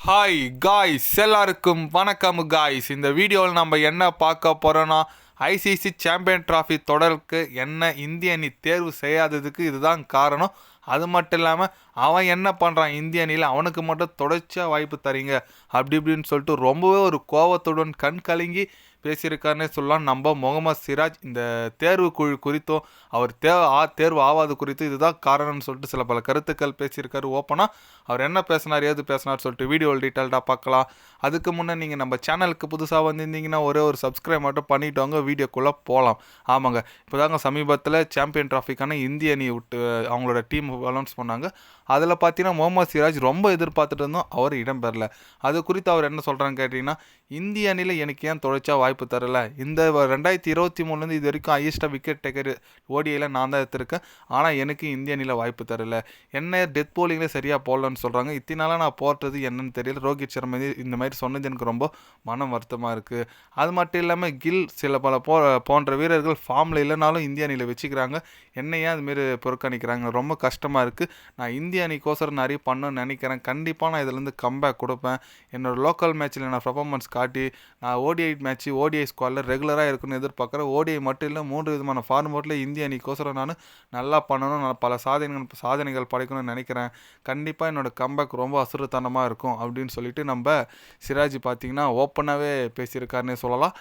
Hi guys எல்லாருக்கும் வணக்கம் guys இந்த வீடியோவில் நம்ம என்ன பார்க்க போகிறோன்னா ஐசிசி சாம்பியன் டிராஃபி தொடருக்கு என்ன இந்திய அணி தேர்வு செய்யாததுக்கு இதுதான் காரணம். அது மட்டும் இல்லாமல் அவன் என்ன பண்ணுறான் இந்திய அணியில் அவனுக்கு மட்டும் தொடர்ச்சியாக வாய்ப்பு தரீங்க. அப்படி இப்படின்னு சொல்லிட்டு ரொம்பவே ஒரு கோவத்துடன் கண் கலங்கி பேசியிருக்காருன்னே சொல்லலாம். நம்ம முகமது சிராஜ் இந்த தேர்வு குழு குறித்தும் அவர் தே ஆ தேர்வு ஆவாது குறித்து இதுதான் காரணம்னு சொல்லிட்டு சில பல கருத்துக்கள் பேசியிருக்காரு ஓப்பனாக அவர் என்ன பேசினார் ஏது பேசினார் சொல்லிட்டு வீடியோவில் டீட்டெயில்டாக பார்க்கலாம். அதுக்கு முன்னே நீங்கள் நம்ம சேனலுக்கு புதுசாக வந்திருந்தீங்கன்னா ஒரே ஒரு சப்ஸ்கிரைப் மட்டும் பண்ணிட்டு வாங்க வீடியோக்குள்ளே போகலாம் ஆமாங்க. இப்போதாங்க சமீபத்தில் சாம்பியன் டிராஃபிக்கான இந்திய அணி விட்டு அவங்களோட டீம் அனௌன்ஸ் பண்ணாங்க. அதில் பார்த்தீங்கன்னா முகமது சிராஜ் ரொம்ப எதிர்பார்த்துட்டு இருந்தோம் அவர் இடம்பெறல. அது குறித்து அவர் என்ன சொல்கிறான்னு கேட்டிங்கன்னா இந்திய அணியில் எனக்கு ஏன் தொலைச்சா வாய்ப்பு தரல? இந்த ரெண்டாயிரத்தி இருபத்தி மூணுலேருந்து இது வரைக்கும் ஹையஸ்ட்டாக விக்கெட் டேக்கர் ஓடிஐயில் நான் தான் எடுத்திருக்கேன். ஆனால் எனக்கு இந்திய அணியில் வாய்ப்பு தரல. என்ன டெத் போலிங்கில் சரியாக போடலன்னு சொல்கிறாங்க இத்தினால நான் போடுறது என்னன்னு தெரியல. ரோஹித் சர்மா இந்த மாதிரி சொன்னது எனக்கு ரொம்ப மனம் வருத்தமாக இருக்குது அது மட்டும் இல்லாமல் கில் சில பல போ போன்ற வீரர்கள் ஃபார்மில் இல்லைனாலும் இந்திய அணியில் வச்சுக்கிறாங்க. என்னையே அதுமாரி புறக்கணிக்கிறாங்க. ரொம்ப கஷ்டமாக இருக்குது நான் இந்திய அணிக்கோசரம் நிறைய பண்ணணும்னு நினைக்கிறேன். கண்டிப்பாக நான் இதுலேருந்து கம்பேக் கொடுப்பேன். என்னோட லோக்கல் மேட்ச்சில் நான் பர்ஃபார்மன்ஸ் காட்டி நான் ஓடிஐ மேட்ச்சு ஓடிஐ ஸ்குவாடில் ரெகுலராக இருக்குன்னு எதிர்பார்க்குறேன். ஓடிஐ மட்டும் இல்லை மூன்று விதமான ஃபார்மேட்டில் இந்திய அணிக்கோசரம் நான் நல்லா பண்ணணும். நான் பல சாதனைகள் சாதனைகள் படைக்கணும்னு நினைக்கிறேன். கண்டிப்பாக என்னோட கம்பேக் ரொம்ப அசுரத்தனமாக இருக்கும் அப்படின்னு சொல்லிட்டு நம்ம சிராஜ் பார்த்தீங்கன்னா ஓப்பனாகவே பேசியிருக்காருன்னே சொல்லலாம்.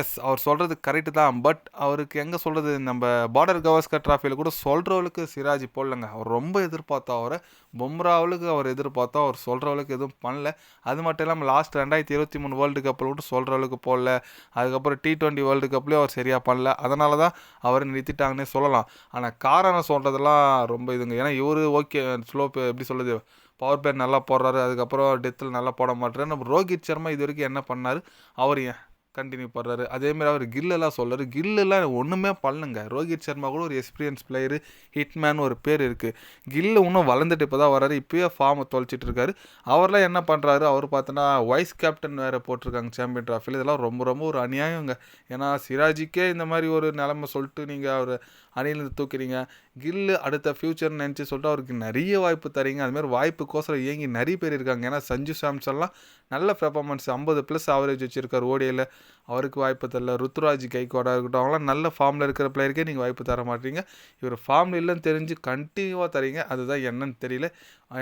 எஸ் அவர் சொல்கிறது கரெக்டு தான். பட் அவருக்கு எங்கே சொல்கிறது நம்ம பார்டர் கவாஸ்கர் ட்ராஃபியில் கூட சொல்கிறவளுக்கு சிராஜ் போடலங்க. அவர் ரொம்ப எதிர்பார்த்தா அவரை. பொம்ராவளுக்கு அவர் எதிர்பார்த்தா அவர் சொல்கிறவளுக்கு எதுவும் பண்ணல. அது மட்டும் இல்லாமல் லாஸ்ட் ரெண்டாயிரத்தி இருபத்தி மூணு வேர்ல்டு கப்பில் கூட சொல்கிறவளுக்கு போடல. அதுக்கப்புறம் டி டுவெண்ட்டி வேர்ல்டு கப்லேயும் அவர் சரியாக பண்ணல. அதனால தான் அவரை நிறுத்திட்டாங்கன்னே சொல்லலாம். ஆனால் காரணம் சொல்கிறதெல்லாம் ரொம்ப இதுங்க. ஏன்னா இவர் ஓகே ஸ்லோ எப்படி சொல்லுது பவர் பேர் நல்லா போடுறாரு. அதுக்கப்புறம் டெத்தில் நல்லா போட மாட்டேறாரு நம்ம ரோஹித் சர்மா இது வரைக்கும் என்ன பண்ணார்? அவர் ஏன் கண்டினியூ பண்ணுறாரு அதேமாதிரி அவர் கில்லெல்லாம் சொல்கிறார் கில்லெல்லாம் ஒன்றுமே பண்ணலங்க. ரோஹித் சர்மா கூட ஒரு எக்ஸ்பீரியன்ஸ் பிளேயரு ஹிட்மேன் ஒரு பேர் இருக்குது கில்லு இன்னும் வளர்ந்துட்டு இப்போ தான் வராரு இப்போயே ஃபார்மை தொலைச்சிட்டு இருக்காரு. அவர்லாம் என்ன பண்ணுறாரு அவர் பார்த்தோன்னா வைஸ் கேப்டன் வேறு போட்டிருக்காங்க சாம்பியன் ட்ராஃபியில் இதெல்லாம் ரொம்ப ரொம்ப ஒரு அநியாயங்க. ஏன்னா சிராஜிக்கே இந்த மாதிரி ஒரு நிலமை சொல்லிட்டு நீங்கள் அவர் அணியிலேருந்து தூக்குறீங்க. கில்லு அடுத்த ஃப்யூச்சர்னு நினச்சி சொல்லிட்டு அவருக்கு நிறைய வாய்ப்பு தரீங்க. அதுமாதிரி வாய்ப்புக்கோசரம் இயங்கி நிறைய பேர் இருக்காங்க. ஏன்னா சஞ்சு சாம்சன்லாம் நல்ல பெர்ஃபார்மன்ஸ் ஐம்பது ப்ளஸ் ஆவரேஜ் வச்சுருக்கார். ஓடியில் அவருக்கு வாய்ப்பு தரல. ருத்ராஜ் கைகோடாக இருக்கட்டும் அவங்களாம் நல்ல ஃபார்மில் இருக்கிற பிளேயருக்கே நீங்கள் வாய்ப்பு தர மாட்டீங்க. இவர் ஃபார்மில் இல்லைன்னு தெரிஞ்சு கண்டினியூவாக தரீங்க. அதுதான் என்னன்னு தெரியல.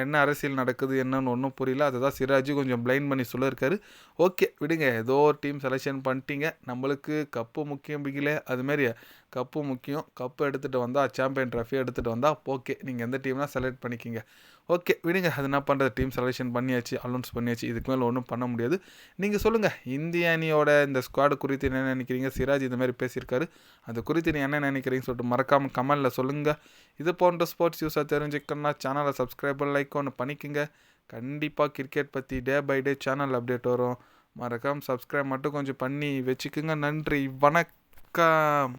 என்ன அரசியல் நடக்குது என்னன்னு ஒன்றும் புரியல. அதுதான் சிராஜி கொஞ்சம் பிளைண்ட் பண்ணி சொல்லியிருக்காரு ஓகே விடுங்க. ஏதோ ஒரு டீம் செலெக்ஷன் பண்ணிட்டீங்க. நம்மளுக்கு கப்பு முக்கியம் பிகில அதுமாரி கப்பு முக்கியம். கப்பு எடுத்துகிட்டு வந்தால் சாம்பியன் ட்ராஃபி எடுத்துகிட்டு வந்தால் ஓகே நீங்கள் எந்த டீம்னா செலக்ட் பண்ணிக்கிங்க. ஓகே விடுங்க. அது என்ன பண்ணுறது டீம் செலெக்ஷன் பண்ணியாச்சு அலௌன்ஸ் பண்ணியாச்சு. இதுக்கு மேலே ஒன்றும் பண்ண முடியாது. நீங்கள் சொல்லுங்கள் இந்திய அணியோட இந்த ஸ்குவாடு குறித்து என்ன நினைக்கிறீங்க? சிராஜ் இந்த மாதிரி பேசியிருக்காரு. அது குறித்து நீ என்ன நினைக்கிறீங்கன்னு சொல்லிட்டு மறக்காமல் கமெண்டில் சொல்லுங்கள் இது போன்ற ஸ்போர்ட்ஸ் யூஸாக தெரிஞ்சுக்கணும்னா சேனலை சப்ஸ்கிரைப் லைக் ஒன்று பண்ணிக்கோங்க. கண்டிப்பாக கிரிக்கெட் பற்றி day by day channel update வரும். மறக்காமல் சப்ஸ்கிரைப் மட்டும் கொஞ்சம் பண்ணி வச்சுக்கோங்க. நன்றி. வணக்கம்.